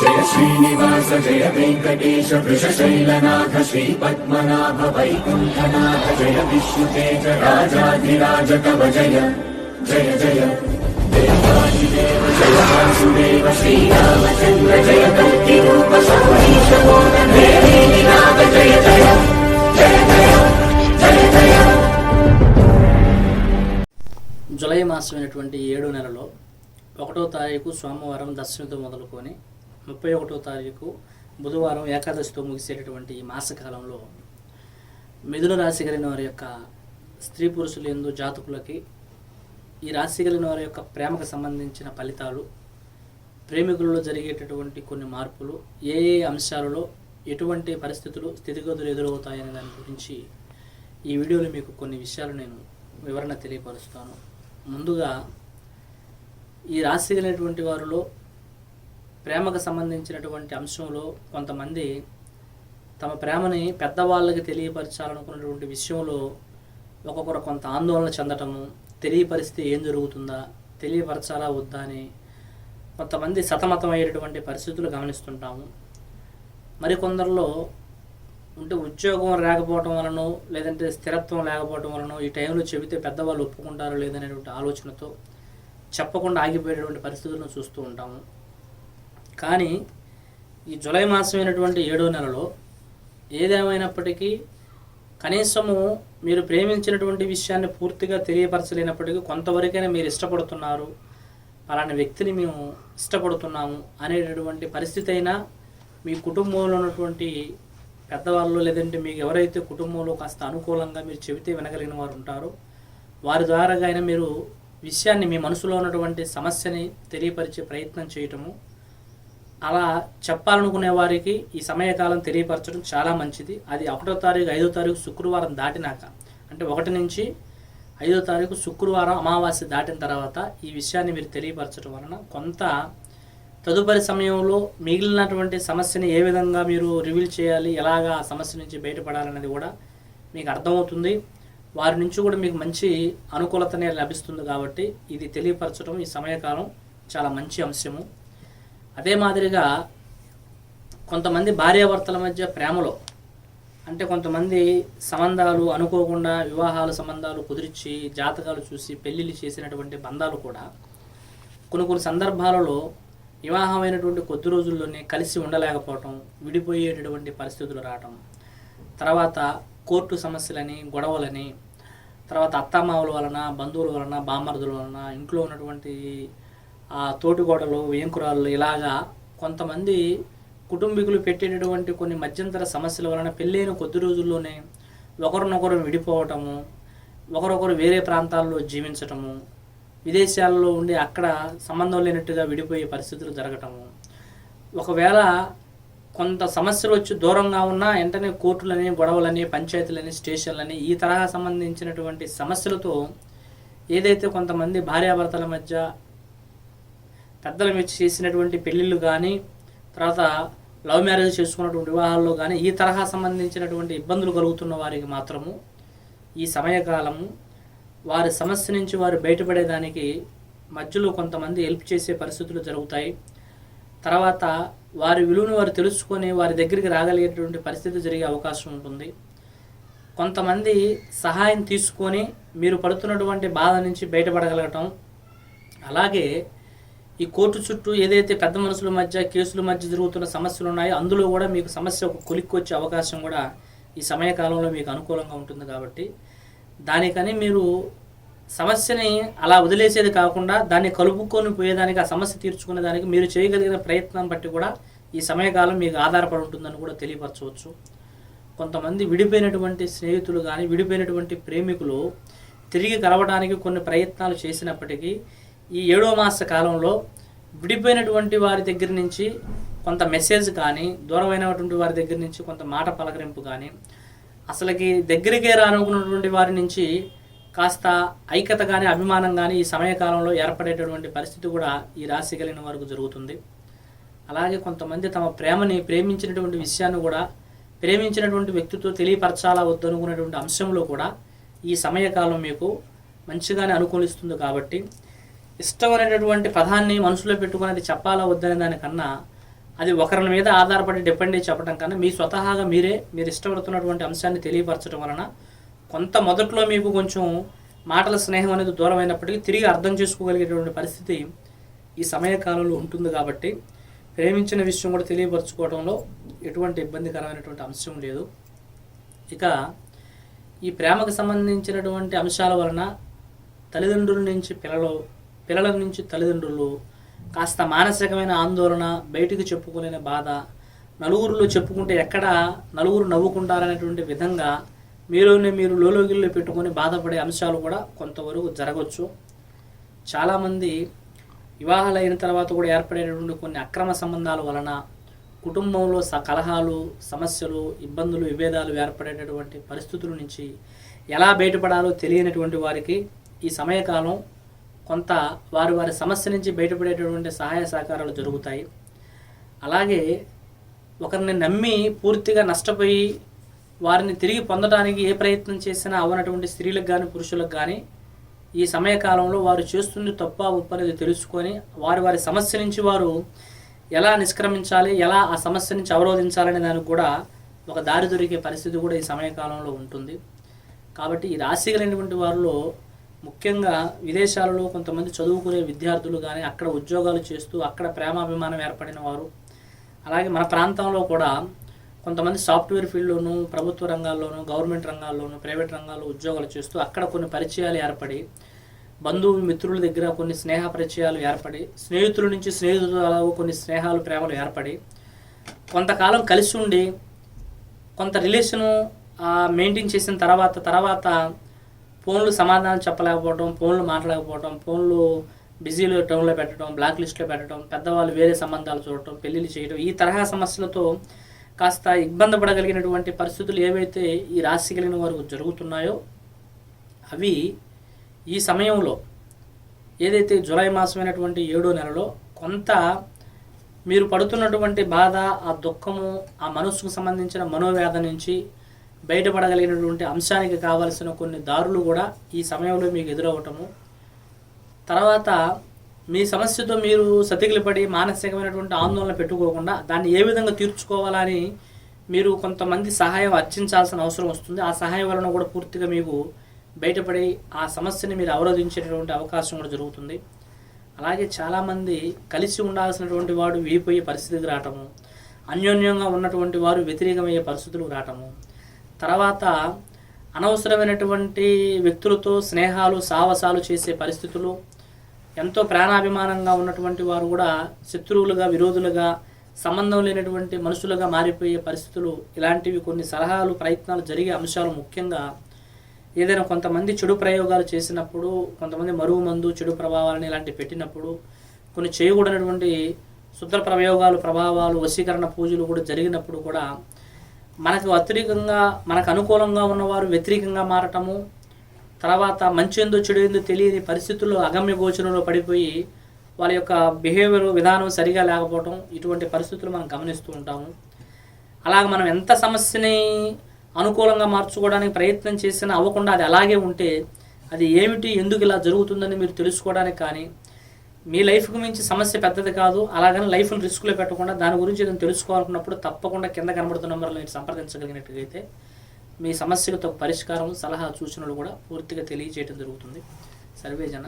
జయ శ్రీనివాస జయ వెంకటేశ వృషశైలనాథ శ్రీ పద్మనాభ వైకుంఠనాథ జయ విష్ణుతేజ రాజాధిరాజ కవ జయ జయ జయ. దేవాదిదేవ జయ వాసుదేవ శ్రీరామచంద్ర జయ కల్కి రూప సౌరీశ నాథ జయ జయ జయ జయ జయ జయ జులై మాసమైనటువంటి ఏడు నెలలో ఒకటో తారీఖు సోమవారం దర్శనంతో మొదలుకొని ముప్పై ఒకటో తారీఖు బుధవారం ఏకాదశితో ముగిసేటటువంటి ఈ మాసకాలంలో మిథున రాశి కలిగిన వారి యొక్క స్త్రీ పురుషులు ఎందు జాతకులకి ఈ రాశి కలిగిన వారి యొక్క ప్రేమకు సంబంధించిన ఫలితాలు ప్రేమికులలో జరిగేటటువంటి కొన్ని మార్పులు ఏ ఏ అంశాలలో ఎటువంటి పరిస్థితులు స్థితిగతులు ఎదురవుతాయనే దాని గురించి ఈ వీడియోలో మీకు కొన్ని విషయాలు నేను వివరణ తెలియపరుస్తాను. ముందుగా ఈ రాశి కలిగినటువంటి వారిలో ప్రేమకు సంబంధించినటువంటి అంశంలో కొంతమంది తమ ప్రేమని పెద్దవాళ్ళకి తెలియపరచాలనుకున్నటువంటి విషయంలో ఒక్కొక్కరు కొంత ఆందోళన చెందటము తెలియపరిస్తే ఏం జరుగుతుందా తెలియపరచాలా వద్దా అని కొంతమంది సతమతమయ్యేటటువంటి పరిస్థితులు గమనిస్తుంటాము. మరికొందరిలో ఉంటే ఉద్యోగం లేకపోవటం వలన లేదంటే స్థిరత్వం లేకపోవటం వలన ఈ టైంలో చెబితే పెద్దవాళ్ళు ఒప్పుకుంటారో లేదనేటువంటి ఆలోచనతో చెప్పకుండా ఆగిపోయేటువంటి పరిస్థితులను చూస్తూ ఉంటాము. కానీ ఈ జూలై మాసమైనటువంటి ఏడో నెలలో ఏదేమైనప్పటికీ కనీసము మీరు ప్రేమించినటువంటి విషయాన్ని పూర్తిగా తెలియపరచలేనప్పటికీ కొంతవరకైనా మీరు ఇష్టపడుతున్నారు అలాంటి వ్యక్తిని మేము ఇష్టపడుతున్నాము అనేటటువంటి పరిస్థితి అయినా మీ కుటుంబంలో ఉన్నటువంటి పెద్దవాళ్ళు లేదంటే మీకు ఎవరైతే కుటుంబంలో కాస్త అనుకూలంగా మీరు చెబితే వినగలిగిన వారు ఉంటారో వారి ద్వారాగా అయినా మీరు విషయాన్ని మీ మనసులో ఉన్నటువంటి సమస్యని తెలియపరిచే ప్రయత్నం చేయటము అలా చెప్పాలనుకునే వారికి ఈ సమయకాలం తెలియపరచడం చాలా మంచిది. అది ఒకటో తారీఖు ఐదో తారీఖు శుక్రవారం దాటినాక అంటే ఒకటి నుంచి ఐదో తారీఖు శుక్రవారం అమావాస్య దాటిన తర్వాత ఈ విషయాన్ని మీరు తెలియపరచడం వలన కొంత తదుపరి సమయంలో మిగిలినటువంటి సమస్యని ఏ విధంగా మీరు రివీల్ చేయాలి ఎలాగా ఆ సమస్య నుంచి బయటపడాలనేది కూడా మీకు అర్థమవుతుంది. వారి నుంచి కూడా మీకు మంచి అనుకూలతనే లభిస్తుంది కాబట్టి ఇది తెలియపరచడం ఈ సమయకాలం చాలా మంచి అంశము. అదే మాదిరిగా కొంతమంది భార్యాభర్తల మధ్య ప్రేమలో అంటే కొంతమంది సంబంధాలు అనుకోకుండా వివాహాల సంబంధాలు కుదిర్చి జాతకాలు చూసి పెళ్ళిళ్ళు చేసినటువంటి బంధాలు కూడా కొన్ని కొన్ని సందర్భాలలో వివాహమైనటువంటి కొద్ది రోజుల్లోనే కలిసి ఉండలేకపోవటం విడిపోయేటటువంటి పరిస్థితులు రావటం తర్వాత కోర్టు సమస్యలని గొడవలని తర్వాత అత్తమావుల వలన బంధువుల వలన బామర్దుల వలన ఇంట్లో ఉన్నటువంటి తోటిగోడలు వేంకురాళ్ళు ఇలాగా కొంతమంది కుటుంబీకులు పెట్టేటటువంటి కొన్ని మధ్యంతర సమస్యల వలన పెళ్ళైన కొద్ది రోజుల్లోనే ఒకరినొకరు విడిపోవటము ఒకరొకరు వేరే ప్రాంతాల్లో జీవించటము విదేశాల్లో ఉండి అక్కడ సంబంధం లేనట్టుగా విడిపోయే పరిస్థితులు జరగటము. ఒకవేళ కొంత సమస్యలు వచ్చి దూరంగా ఉన్నా వెంటనే కోర్టులని గొడవలని పంచాయతీలని స్టేషన్లని ఈ తరహా సంబంధించినటువంటి సమస్యలతో ఏదైతే కొంతమంది భార్యాభర్తల మధ్య పెద్దల మీద చేసినటువంటి పెళ్ళిళ్ళు కానీ తర్వాత లవ్ మ్యారేజ్ చేసుకున్నటువంటి వివాహాల్లో కానీ ఈ తరహా సంబంధించినటువంటి ఇబ్బందులు కలుగుతున్న వారికి మాత్రము ఈ సమయకాలము వారి సమస్య నుంచి వారు బయటపడేదానికి మధ్యలో కొంతమంది హెల్ప్ చేసే పరిస్థితులు జరుగుతాయి. తర్వాత వారి విలువను వారు తెలుసుకొని వారి దగ్గరికి రాగలిగేటువంటి పరిస్థితి జరిగే అవకాశం ఉంటుంది. కొంతమంది సహాయం తీసుకొని మీరు పడుతున్నటువంటి బాధ నుంచి బయటపడగలగటం అలాగే ఈ కోర్టు చుట్టూ ఏదైతే పెద్ద మనుషుల మధ్య కేసుల మధ్య జరుగుతున్న సమస్యలు ఉన్నాయో అందులో కూడా మీకు సమస్య ఒక కొలిక్కొచ్చే అవకాశం కూడా ఈ సమయకాలంలో మీకు అనుకూలంగా ఉంటుంది కాబట్టి దానికని మీరు సమస్యని అలా వదిలేసేది కాకుండా దాన్ని కలుపుకొని పోయేదానికి ఆ సమస్య తీర్చుకునే దానికి మీరు చేయగలిగిన ప్రయత్నం బట్టి కూడా ఈ సమయకాలం మీకు ఆధారపడి ఉంటుందని కూడా తెలియపరచవచ్చు. కొంతమంది విడిపోయినటువంటి స్నేహితులు కానీ విడిపోయినటువంటి ప్రేమికులు తిరిగి కలవడానికి కొన్ని ప్రయత్నాలు చేసినప్పటికీ ఈ ఏడో మాస కాలంలో విడిపోయినటువంటి వారి దగ్గర నుంచి కొంత మెసేజ్ కానీ దూరమైనటువంటి వారి దగ్గర నుంచి కొంత మాట పలకరింపు కానీ అసలుకి దగ్గరికే రానుకున్నటువంటి వారి నుంచి కాస్త ఐక్యత కానీ అభిమానం కానీ ఈ సమయకాలంలో ఏర్పడేటటువంటి పరిస్థితి కూడా ఈ రాశి కలిగిన వారికి జరుగుతుంది. అలాగే కొంతమంది తమ ప్రేమని ప్రేమించినటువంటి విషయాన్ని కూడా ప్రేమించినటువంటి వ్యక్తితో తెలియపరచాలా వద్దనుకునేటువంటి అంశంలో కూడా ఈ సమయకాలం మీకు మంచిగానే అనుకూలిస్తుంది కాబట్టి ఇష్టమైనటువంటి పదాన్ని మనసులో పెట్టుకుని అది చెప్పాలా వద్దనే దానికన్నా అది ఒకరి మీద ఆధారపడి డిపెండ్ అయ్యి చెప్పడం కన్నా మీ స్వతహాగా మీరే మీరు ఇష్టపడుతున్నటువంటి అంశాన్ని తెలియపరచడం వలన కొంత మొదట్లో మీకు కొంచెం మాటల స్నేహం అనేది దూరం అయినప్పటికీ తిరిగి అర్థం చేసుకోగలిగేటువంటి పరిస్థితి ఈ సమయకాలంలో ఉంటుంది కాబట్టి ప్రేమించిన విషయం కూడా తెలియపరచుకోవడంలో ఎటువంటి ఇబ్బందికరమైనటువంటి అంశం లేదు. ఇక ఈ ప్రేమకు సంబంధించినటువంటి అంశాల వలన తల్లిదండ్రుల నుంచి పిల్లలు పిల్లల నుంచి తల్లిదండ్రులు కాస్త మానసికమైన ఆందోళన బయటికి చెప్పుకోలేని బాధ నలుగురిలో చెప్పుకుంటే ఎక్కడ నలుగురు నవ్వుకుంటారనేటువంటి విధంగా మీలోనే మీరు లోలోగిల్లో పెట్టుకొని బాధపడే అంశాలు కూడా కొంతవరకు జరగవచ్చు చాలామంది వివాహాలైన తర్వాత కూడా ఏర్పడేటటువంటి కొన్ని అక్రమ సంబంధాల వలన కుటుంబంలో స కలహాలు సమస్యలు ఇబ్బందులు విభేదాలు ఏర్పడేటటువంటి పరిస్థితుల నుంచి ఎలా బయటపడాలో తెలియనటువంటి వారికి ఈ సమయకాలం కొంత వారు వారి సమస్య నుంచి బయటపడేటటువంటి సహాయ సహకారాలు జరుగుతాయి. అలాగే ఒకరిని నమ్మి పూర్తిగా నష్టపోయి వారిని తిరిగి పొందడానికి ఏ ప్రయత్నం చేసినా అవనటువంటి స్త్రీలకు కానీ పురుషులకు కానీ ఈ సమయకాలంలో వారు చేస్తుంది తప్ప ఉప్పు అనేది తెలుసుకొని వారి వారి సమస్య నుంచి వారు ఎలా నిష్క్రమించాలి ఎలా ఆ సమస్య నుంచి అవరోధించాలనే దానికి కూడా ఒక దారి దొరికే పరిస్థితి కూడా ఈ సమయకాలంలో ఉంటుంది. కాబట్టి ఈ రాశి కలిగినటువంటి వారిలో ముఖ్యంగా విదేశాలలో కొంతమంది చదువుకునే విద్యార్థులు కానీ అక్కడ ఉద్యోగాలు చేస్తూ అక్కడ ప్రేమాభిమానం ఏర్పడిన వారు. అలాగే మన ప్రాంతంలో కూడా కొంతమంది సాఫ్ట్వేర్ ఫీల్డ్లోను ప్రభుత్వ రంగాల్లోనూ గవర్నమెంట్ రంగాల్లోనూ ప్రైవేట్ రంగాల్లో ఉద్యోగాలు చేస్తూ అక్కడ కొన్ని పరిచయాలు ఏర్పడి బంధువు మిత్రుల దగ్గర కొన్ని స్నేహ పరిచయాలు ఏర్పడి స్నేహితుల నుంచి స్నేహితుల కొన్ని స్నేహాలు ప్రేమలు ఏర్పడి కొంతకాలం కలిసి ఉండి కొంత రిలేషను మెయింటైన్ చేసిన తర్వాత తర్వాత ఫోన్లు సమాధానం చెప్పలేకపోవడం ఫోన్లు మాట్లాడకపోవడం ఫోన్లు బిజీలో టౌన్లో పెట్టడం బ్లాక్ లిస్ట్లో పెట్టడం పెద్దవాళ్ళు వేరే సంబంధాలు చూడటం పెళ్ళిళ్ళు చేయడం ఈ తరహా సమస్యలతో కాస్త ఇబ్బంది పడగలిగినటువంటి పరిస్థితులు ఏవైతే ఈ రాశి కలిగిన వారికి జరుగుతున్నాయో అవి ఈ సమయంలో ఏదైతే జూలై మాసమైనటువంటి ఏడో నెలలో కొంత మీరు పడుతున్నటువంటి బాధ ఆ దుఃఖము ఆ మనస్సుకు సంబంధించిన మనోవేదన నుంచి బయటపడగలిగినటువంటి అంశానికి కావలసిన కొన్ని దారులు కూడా ఈ సమయంలో మీకు ఎదురవటము తర్వాత మీ సమస్యతో మీరు సతికిలిపడి మానసికమైనటువంటి ఆందోళన పెట్టుకోకుండా దాన్ని ఏ విధంగా తీర్చుకోవాలని మీరు కొంతమంది సహాయం అర్చించాల్సిన అవసరం వస్తుంది. ఆ సహాయం వలన కూడా పూర్తిగా మీకు బయటపడి ఆ సమస్యని మీరు అవరోధించేటటువంటి అవకాశం కూడా జరుగుతుంది. అలాగే చాలామంది కలిసి ఉండాల్సినటువంటి వాడు వీపోయే పరిస్థితికి రావటము అన్యోన్యంగా ఉన్నటువంటి వారు వ్యతిరేకమయ్యే పరిస్థితులకు రావటము తర్వాత అనవసరమైనటువంటి వ్యక్తులతో స్నేహాలు సావసాలు చేసే పరిస్థితులు ఎంతో ప్రాణాభిమానంగా ఉన్నటువంటి వారు కూడా శత్రువులుగా విరోధులుగా సంబంధం లేనటువంటి మనుషులుగా మారిపోయే పరిస్థితులు ఇలాంటివి కొన్ని సలహాలు ప్రయత్నాలు జరిగే అంశాలు ముఖ్యంగా ఏదైనా కొంతమంది చెడు ప్రయోగాలు చేసినప్పుడు కొంతమంది మరుగు మందు చెడు ప్రభావాలని ఇలాంటివి పెట్టినప్పుడు కొన్ని చేయకూడనటువంటి శుద్ర ప్రయోగాలు ప్రభావాలు వశీకరణ పూజలు కూడా జరిగినప్పుడు కూడా మనకు వ్యతిరేకంగా మనకు అనుకూలంగా ఉన్నవారు వ్యతిరేకంగా మారటము తర్వాత మంచి ఏందో చెడు ఏందో తెలియని పరిస్థితుల్లో అగమ్య గోచరంలో పడిపోయి వాళ్ళ యొక్క బిహేవియర్ విధానం సరిగా లేకపోవటం ఇటువంటి పరిస్థితులు మనం గమనిస్తూ ఉంటాము. అలాగ మనం ఎంత సమస్యని అనుకూలంగా మార్చుకోవడానికి ప్రయత్నం చేసినా అవ్వకుండా అది అలాగే ఉంటే అది ఏమిటి ఎందుకు ఇలా జరుగుతుందని మీరు తెలుసుకోవడానికి కానీ మీ లైఫ్కి మించి సమస్య పెద్దది కాదు అలాగని లైఫ్ని రిస్క్లో పెట్టకుండా దాని గురించి ఏదైనా తెలుసుకోవాలనుకున్నప్పుడు తప్పకుండా కింద కనబడుతున్న నెంబర్లో మీరు సంప్రదించగలిగినట్లయితే మీ సమస్యకు పరిష్కారం సలహా సూచనలు కూడా పూర్తిగా తెలియజేయడం జరుగుతుంది. సర్వే జన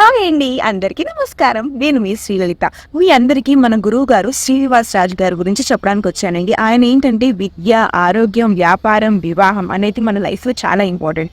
హాయ్ అండి అందరికీ నమస్కారం. నేను మీ శ్రీలలిత. మీ అందరికీ మన గురువు గారు శ్రీనివాస్ రాజు గారి గురించి చెప్పడానికి వచ్చానండి. ఆయన ఏంటంటే విద్య ఆరోగ్యం వ్యాపారం వివాహం అనేది మన లైఫ్లో చాలా ఇంపార్టెంట్.